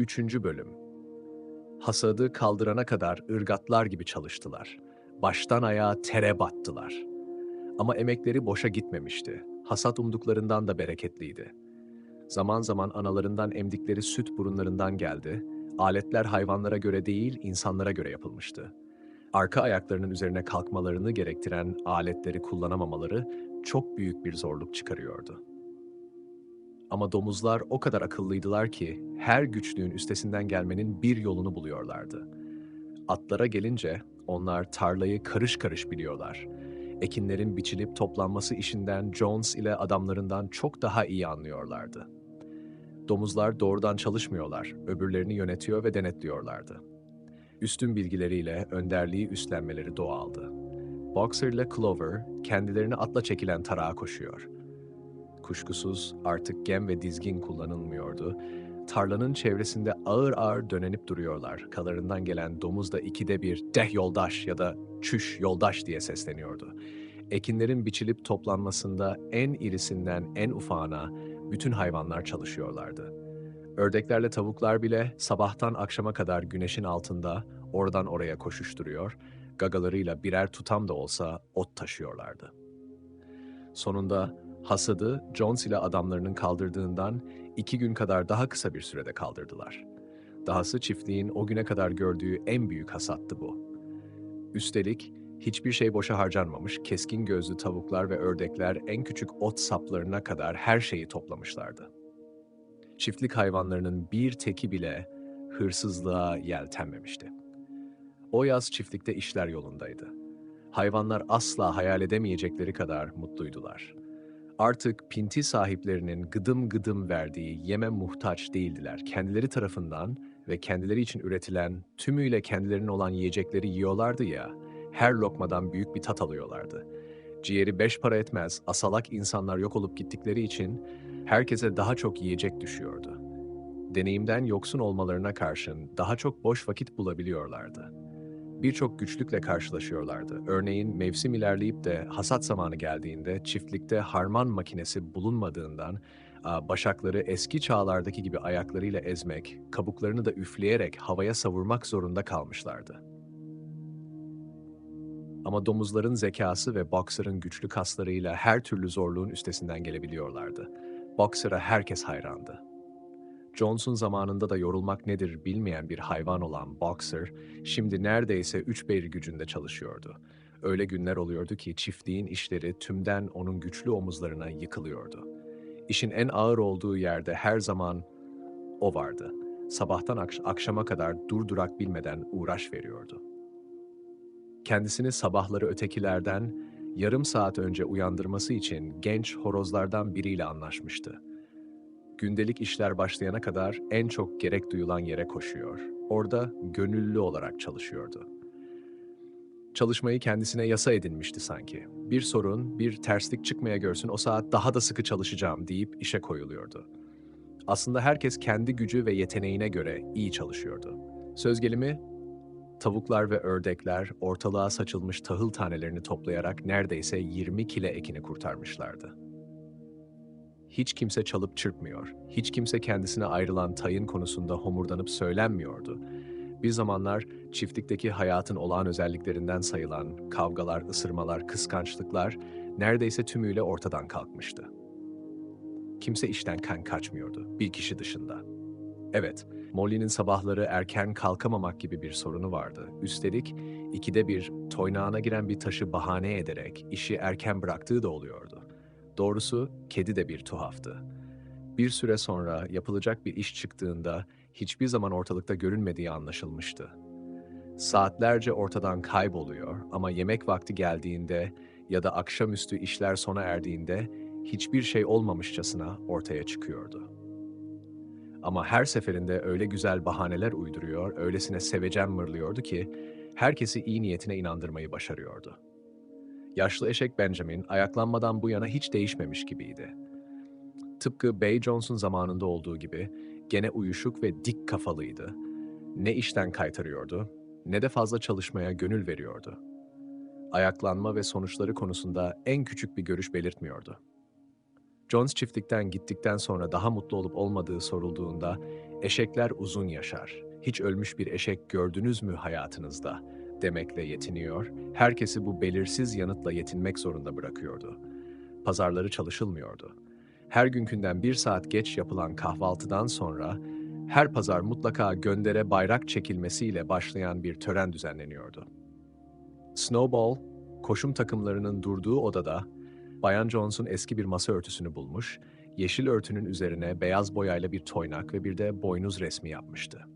3. Bölüm Hasadı kaldırana kadar ırgatlar gibi çalıştılar. Baştan ayağa tere battılar. Ama emekleri boşa gitmemişti. Hasat umduklarından da bereketliydi. Zaman zaman analarından emdikleri süt burunlarından geldi. Aletler hayvanlara göre değil, insanlara göre yapılmıştı. Arka ayaklarının üzerine kalkmalarını gerektiren aletleri kullanamamaları çok büyük bir zorluk çıkarıyordu. Ama domuzlar o kadar akıllıydılar ki her güçlüğün üstesinden gelmenin bir yolunu buluyorlardı. Atlara gelince onlar tarlayı karış karış biliyorlar. Ekinlerin biçilip toplanması işinden Jones ile adamlarından çok daha iyi anlıyorlardı. Domuzlar doğrudan çalışmıyorlar, öbürlerini yönetiyor ve denetliyorlardı. Üstün bilgileriyle önderliği üstlenmeleri doğaldı. Boxer ile Clover kendilerini atla çekilen tarağa koşuyor. Kuşkusuz artık gem ve dizgin kullanılmıyordu. Tarlanın çevresinde ağır ağır dönenip duruyorlar. Kalarından gelen domuz da ikide bir deh yoldaş ya da çüş yoldaş diye sesleniyordu. Ekinlerin biçilip toplanmasında en irisinden en ufağına bütün hayvanlar çalışıyorlardı. Ördeklerle tavuklar bile sabahtan akşama kadar güneşin altında oradan oraya koşuşturuyor, gagalarıyla birer tutam da olsa ot taşıyorlardı. Sonunda hasadı Jones ile adamlarının kaldırdığından iki gün kadar daha kısa bir sürede kaldırdılar. Dahası çiftliğin o güne kadar gördüğü en büyük hasattı bu. Üstelik hiçbir şey boşa harcanmamış, keskin gözlü tavuklar ve ördekler en küçük ot saplarına kadar her şeyi toplamışlardı. Çiftlik hayvanlarının bir teki bile hırsızlığa yeltenmemişti. O yaz çiftlikte işler yolundaydı. Hayvanlar asla hayal edemeyecekleri kadar mutluydular. Artık pinti sahiplerinin gıdım gıdım verdiği yeme muhtaç değildiler. Kendileri tarafından ve kendileri için üretilen tümüyle kendilerinin olan yiyecekleri yiyorlardı ya, her lokmadan büyük bir tat alıyorlardı. Ciğeri beş para etmez, asalak insanlar yok olup gittikleri için herkese daha çok yiyecek düşüyordu. Deneyimden yoksun olmalarına karşın daha çok boş vakit bulabiliyorlardı. Birçok güçlükle karşılaşıyorlardı. Örneğin mevsim ilerleyip de hasat zamanı geldiğinde çiftlikte harman makinesi bulunmadığından başakları eski çağlardaki gibi ayaklarıyla ezmek, kabuklarını da üfleyerek havaya savurmak zorunda kalmışlardı. Ama domuzların zekası ve Boxer'ın güçlü kaslarıyla her türlü zorluğun üstesinden gelebiliyorlardı. Boxer'a herkes hayrandı. Johnson zamanında da yorulmak nedir bilmeyen bir hayvan olan Boxer, şimdi neredeyse üç beyir gücünde çalışıyordu. Öyle günler oluyordu ki çiftliğin işleri tümden onun güçlü omuzlarına yıkılıyordu. İşin en ağır olduğu yerde her zaman o vardı. Sabahtan akş akşama kadar durdurak bilmeden uğraş veriyordu. Kendisini sabahları ötekilerden yarım saat önce uyandırması için genç horozlardan biriyle anlaşmıştı gündelik işler başlayana kadar en çok gerek duyulan yere koşuyor. Orada gönüllü olarak çalışıyordu. Çalışmayı kendisine yasa edinmişti sanki. Bir sorun, bir terslik çıkmaya görsün o saat daha da sıkı çalışacağım deyip işe koyuluyordu. Aslında herkes kendi gücü ve yeteneğine göre iyi çalışıyordu. Söz gelimi, tavuklar ve ördekler ortalığa saçılmış tahıl tanelerini toplayarak neredeyse 20 kile ekini kurtarmışlardı. Hiç kimse çalıp çırpmıyor. Hiç kimse kendisine ayrılan tayın konusunda homurdanıp söylenmiyordu. Bir zamanlar çiftlikteki hayatın olağan özelliklerinden sayılan kavgalar, ısırmalar, kıskançlıklar neredeyse tümüyle ortadan kalkmıştı. Kimse işten kan kaçmıyordu, bir kişi dışında. Evet, Molly'nin sabahları erken kalkamamak gibi bir sorunu vardı. Üstelik ikide bir toynağına giren bir taşı bahane ederek işi erken bıraktığı da oluyordu. Doğrusu kedi de bir tuhaftı. Bir süre sonra yapılacak bir iş çıktığında hiçbir zaman ortalıkta görünmediği anlaşılmıştı. Saatlerce ortadan kayboluyor ama yemek vakti geldiğinde ya da akşamüstü işler sona erdiğinde hiçbir şey olmamışçasına ortaya çıkıyordu. Ama her seferinde öyle güzel bahaneler uyduruyor, öylesine sevecen mırlıyordu ki herkesi iyi niyetine inandırmayı başarıyordu.'' Yaşlı eşek Benjamin ayaklanmadan bu yana hiç değişmemiş gibiydi. Tıpkı Bay Johnson zamanında olduğu gibi gene uyuşuk ve dik kafalıydı. Ne işten kaytarıyordu ne de fazla çalışmaya gönül veriyordu. Ayaklanma ve sonuçları konusunda en küçük bir görüş belirtmiyordu. Jones çiftlikten gittikten sonra daha mutlu olup olmadığı sorulduğunda Eşekler uzun yaşar. Hiç ölmüş bir eşek gördünüz mü hayatınızda? Demekle yetiniyor, herkesi bu belirsiz yanıtla yetinmek zorunda bırakıyordu. Pazarları çalışılmıyordu. Her günkünden bir saat geç yapılan kahvaltıdan sonra her pazar mutlaka göndere bayrak çekilmesiyle başlayan bir tören düzenleniyordu. Snowball, koşum takımlarının durduğu odada Bayan Jones'un eski bir masa örtüsünü bulmuş, yeşil örtünün üzerine beyaz boyayla bir toynak ve bir de boynuz resmi yapmıştı.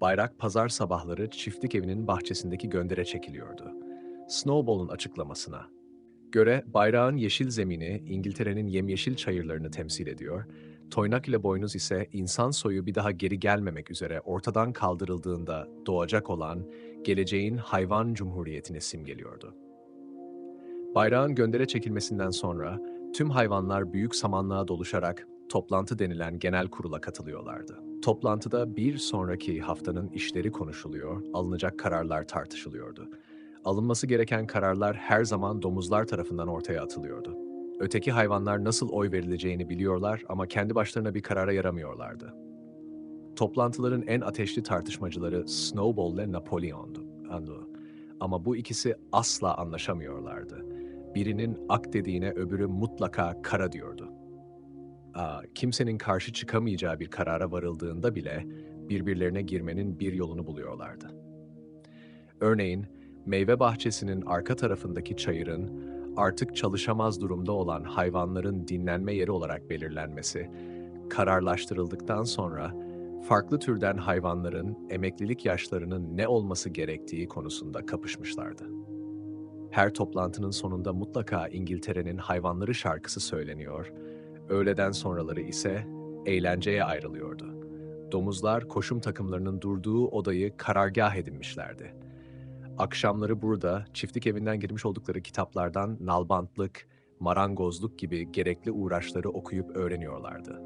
Bayrak pazar sabahları çiftlik evinin bahçesindeki göndere çekiliyordu. Snowball'un açıklamasına göre bayrağın yeşil zemini İngiltere'nin yemyeşil çayırlarını temsil ediyor, toynak ile boynuz ise insan soyu bir daha geri gelmemek üzere ortadan kaldırıldığında doğacak olan geleceğin hayvan cumhuriyetini simgeliyordu. Bayrağın göndere çekilmesinden sonra tüm hayvanlar büyük samanlığa doluşarak toplantı denilen genel kurula katılıyorlardı. Toplantıda bir sonraki haftanın işleri konuşuluyor, alınacak kararlar tartışılıyordu. Alınması gereken kararlar her zaman domuzlar tarafından ortaya atılıyordu. Öteki hayvanlar nasıl oy verileceğini biliyorlar ama kendi başlarına bir karara yaramıyorlardı. Toplantıların en ateşli tartışmacıları Snowball ile Napoleon'du. Ama bu ikisi asla anlaşamıyorlardı. Birinin ak dediğine öbürü mutlaka kara diyordu. Kimsenin karşı çıkamayacağı bir karara varıldığında bile birbirlerine girmenin bir yolunu buluyorlardı. Örneğin, meyve bahçesinin arka tarafındaki çayırın artık çalışamaz durumda olan hayvanların dinlenme yeri olarak belirlenmesi, kararlaştırıldıktan sonra farklı türden hayvanların emeklilik yaşlarının ne olması gerektiği konusunda kapışmışlardı. Her toplantının sonunda mutlaka İngiltere'nin hayvanları şarkısı söyleniyor, öğleden sonraları ise eğlenceye ayrılıyordu. Domuzlar koşum takımlarının durduğu odayı karargah edinmişlerdi. Akşamları burada çiftlik evinden girmiş oldukları kitaplardan nalbantlık, marangozluk gibi gerekli uğraşları okuyup öğreniyorlardı.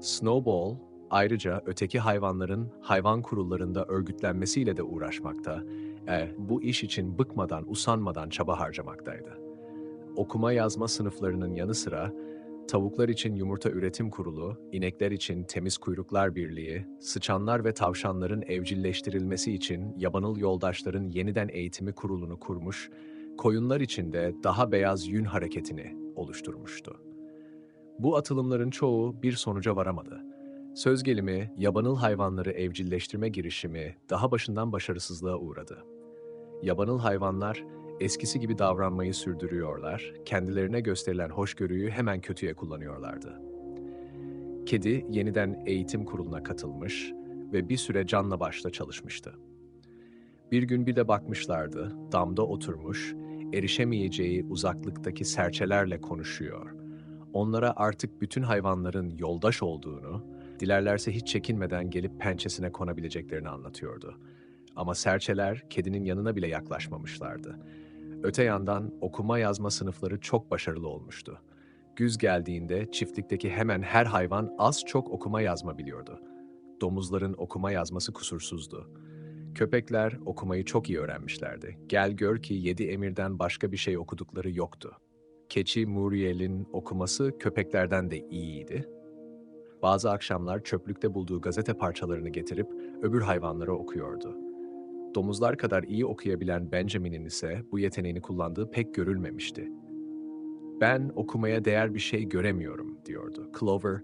Snowball ayrıca öteki hayvanların hayvan kurullarında örgütlenmesiyle de uğraşmakta, e, bu iş için bıkmadan, usanmadan çaba harcamaktaydı. Okuma yazma sınıflarının yanı sıra Tavuklar için Yumurta Üretim Kurulu, inekler için Temiz Kuyruklar Birliği, sıçanlar ve tavşanların evcilleştirilmesi için Yabanıl Yoldaşların Yeniden Eğitimi Kurulu'nu kurmuş, koyunlar için de Daha Beyaz Yün Hareketi'ni oluşturmuştu. Bu atılımların çoğu bir sonuca varamadı. Söz gelimi, yabanıl hayvanları evcilleştirme girişimi daha başından başarısızlığa uğradı. Yabanıl hayvanlar, eskisi gibi davranmayı sürdürüyorlar, kendilerine gösterilen hoşgörüyü hemen kötüye kullanıyorlardı. Kedi yeniden eğitim kuruluna katılmış ve bir süre canla başla çalışmıştı. Bir gün bir de bakmışlardı, damda oturmuş, erişemeyeceği uzaklıktaki serçelerle konuşuyor. Onlara artık bütün hayvanların yoldaş olduğunu, dilerlerse hiç çekinmeden gelip pençesine konabileceklerini anlatıyordu. Ama serçeler kedinin yanına bile yaklaşmamışlardı. Öte yandan okuma yazma sınıfları çok başarılı olmuştu. Güz geldiğinde çiftlikteki hemen her hayvan az çok okuma yazma biliyordu. Domuzların okuma yazması kusursuzdu. Köpekler okumayı çok iyi öğrenmişlerdi. Gel gör ki yedi emirden başka bir şey okudukları yoktu. Keçi Muriel'in okuması köpeklerden de iyiydi. Bazı akşamlar çöplükte bulduğu gazete parçalarını getirip öbür hayvanlara okuyordu. Domuzlar kadar iyi okuyabilen Benjamin'in ise bu yeteneğini kullandığı pek görülmemişti. Ben okumaya değer bir şey göremiyorum, diyordu. Clover,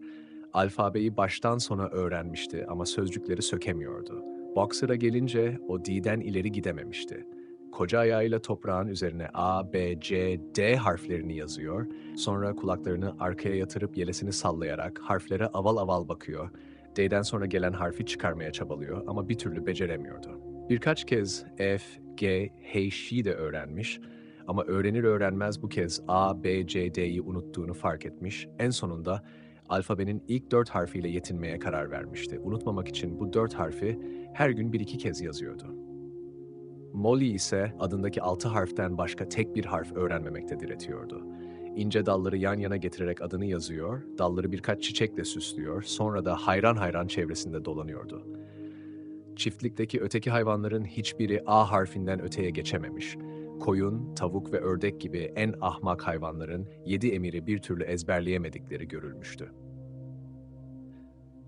alfabeyi baştan sona öğrenmişti ama sözcükleri sökemiyordu. Boxer'a gelince o D'den ileri gidememişti. Koca ayağıyla toprağın üzerine A, B, C, D harflerini yazıyor, sonra kulaklarını arkaya yatırıp yelesini sallayarak harflere aval aval bakıyor, D'den sonra gelen harfi çıkarmaya çabalıyor ama bir türlü beceremiyordu. Birkaç kez F, G, H'yi de öğrenmiş ama öğrenir öğrenmez bu kez A, B, C, D'yi unuttuğunu fark etmiş. En sonunda alfabenin ilk dört harfiyle yetinmeye karar vermişti. Unutmamak için bu dört harfi her gün bir iki kez yazıyordu. Molly ise adındaki altı harften başka tek bir harf öğrenmemekte diretiyordu. İnce dalları yan yana getirerek adını yazıyor, dalları birkaç çiçekle süslüyor, sonra da hayran hayran çevresinde dolanıyordu. Çiftlikteki öteki hayvanların hiçbiri A harfinden öteye geçememiş. Koyun, tavuk ve ördek gibi en ahmak hayvanların yedi emiri bir türlü ezberleyemedikleri görülmüştü.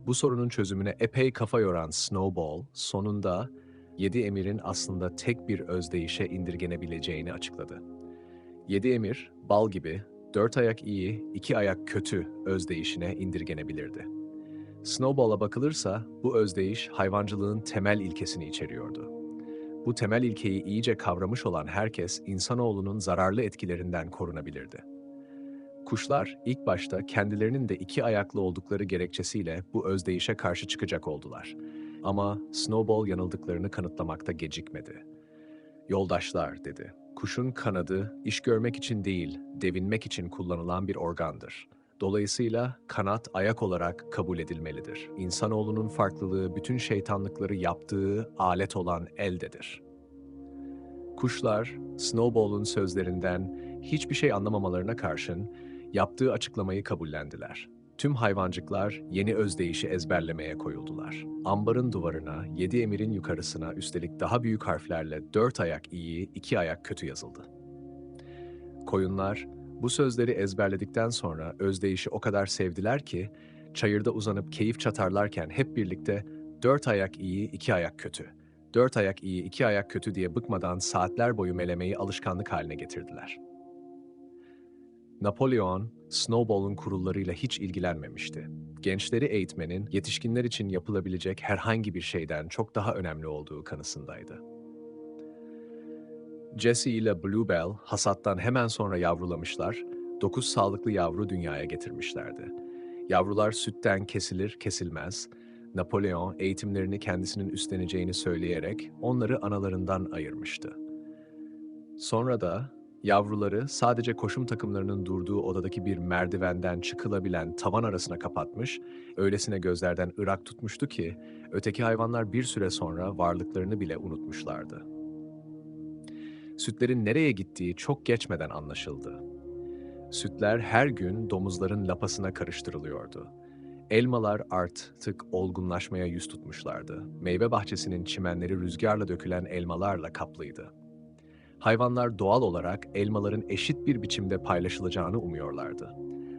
Bu sorunun çözümüne epey kafa yoran Snowball, sonunda yedi emirin aslında tek bir özdeyişe indirgenebileceğini açıkladı. Yedi emir, bal gibi, dört ayak iyi, iki ayak kötü özdeyişine indirgenebilirdi. Snowball'a bakılırsa bu özdeyiş hayvancılığın temel ilkesini içeriyordu. Bu temel ilkeyi iyice kavramış olan herkes insanoğlunun zararlı etkilerinden korunabilirdi. Kuşlar ilk başta kendilerinin de iki ayaklı oldukları gerekçesiyle bu özdeyişe karşı çıkacak oldular. Ama Snowball yanıldıklarını kanıtlamakta gecikmedi. Yoldaşlar dedi. Kuşun kanadı iş görmek için değil, devinmek için kullanılan bir organdır. Dolayısıyla kanat ayak olarak kabul edilmelidir. İnsanoğlunun farklılığı bütün şeytanlıkları yaptığı alet olan eldedir. Kuşlar, Snowball'un sözlerinden hiçbir şey anlamamalarına karşın yaptığı açıklamayı kabullendiler. Tüm hayvancıklar yeni özdeyişi ezberlemeye koyuldular. Ambarın duvarına, yedi emirin yukarısına üstelik daha büyük harflerle dört ayak iyi, iki ayak kötü yazıldı. Koyunlar bu sözleri ezberledikten sonra özdeyişi o kadar sevdiler ki, çayırda uzanıp keyif çatarlarken hep birlikte dört ayak iyi, iki ayak kötü, dört ayak iyi, iki ayak kötü diye bıkmadan saatler boyu melemeyi alışkanlık haline getirdiler. Napolyon, Snowball'un kurullarıyla hiç ilgilenmemişti. Gençleri eğitmenin yetişkinler için yapılabilecek herhangi bir şeyden çok daha önemli olduğu kanısındaydı. Jesse ile Bluebell hasattan hemen sonra yavrulamışlar, dokuz sağlıklı yavru dünyaya getirmişlerdi. Yavrular sütten kesilir kesilmez, Napolyon eğitimlerini kendisinin üstleneceğini söyleyerek onları analarından ayırmıştı. Sonra da Yavruları sadece koşum takımlarının durduğu odadaki bir merdivenden çıkılabilen tavan arasına kapatmış, öylesine gözlerden ırak tutmuştu ki öteki hayvanlar bir süre sonra varlıklarını bile unutmuşlardı. Sütlerin nereye gittiği çok geçmeden anlaşıldı. Sütler her gün domuzların lapasına karıştırılıyordu. Elmalar artık olgunlaşmaya yüz tutmuşlardı. Meyve bahçesinin çimenleri rüzgarla dökülen elmalarla kaplıydı. Hayvanlar doğal olarak elmaların eşit bir biçimde paylaşılacağını umuyorlardı.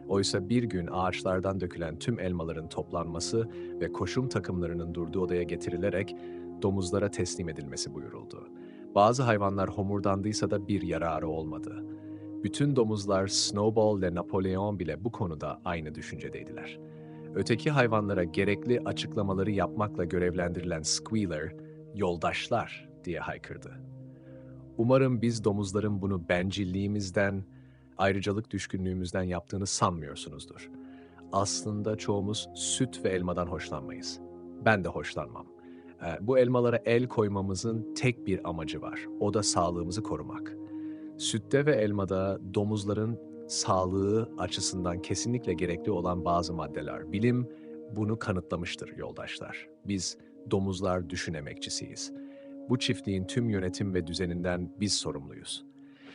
Oysa bir gün ağaçlardan dökülen tüm elmaların toplanması ve koşum takımlarının durduğu odaya getirilerek domuzlara teslim edilmesi buyuruldu. Bazı hayvanlar homurdandıysa da bir yararı olmadı. Bütün domuzlar Snowball ve Napolyon bile bu konuda aynı düşüncedeydiler. Öteki hayvanlara gerekli açıklamaları yapmakla görevlendirilen Squealer, yoldaşlar diye haykırdı. Umarım biz domuzların bunu bencilliğimizden, ayrıcalık düşkünlüğümüzden yaptığını sanmıyorsunuzdur. Aslında çoğumuz süt ve elmadan hoşlanmayız. Ben de hoşlanmam. Ee, bu elmalara el koymamızın tek bir amacı var. O da sağlığımızı korumak. Sütte ve elmada domuzların sağlığı açısından kesinlikle gerekli olan bazı maddeler. Bilim bunu kanıtlamıştır yoldaşlar. Biz domuzlar düşünemekçisiyiz. Bu çiftliğin tüm yönetim ve düzeninden biz sorumluyuz.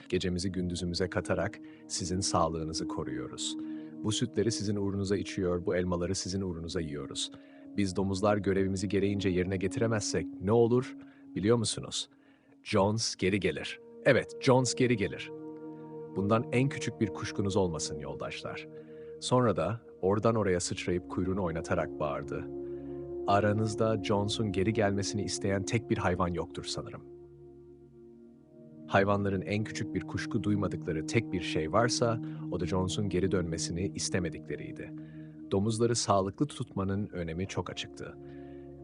Gecemizi gündüzümüze katarak sizin sağlığınızı koruyoruz. Bu sütleri sizin uğrunuza içiyor, bu elmaları sizin uğrunuza yiyoruz. Biz domuzlar görevimizi gereğince yerine getiremezsek ne olur biliyor musunuz? Jones geri gelir. Evet, Jones geri gelir. Bundan en küçük bir kuşkunuz olmasın yoldaşlar. Sonra da oradan oraya sıçrayıp kuyruğunu oynatarak bağırdı. Aranızda Jones'un geri gelmesini isteyen tek bir hayvan yoktur sanırım. Hayvanların en küçük bir kuşku duymadıkları tek bir şey varsa o da Jones'un geri dönmesini istemedikleriydi. Domuzları sağlıklı tutmanın önemi çok açıktı.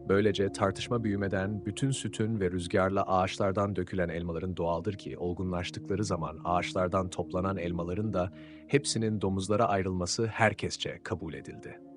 Böylece tartışma büyümeden bütün sütün ve rüzgarla ağaçlardan dökülen elmaların doğaldır ki olgunlaştıkları zaman ağaçlardan toplanan elmaların da hepsinin domuzlara ayrılması herkesçe kabul edildi.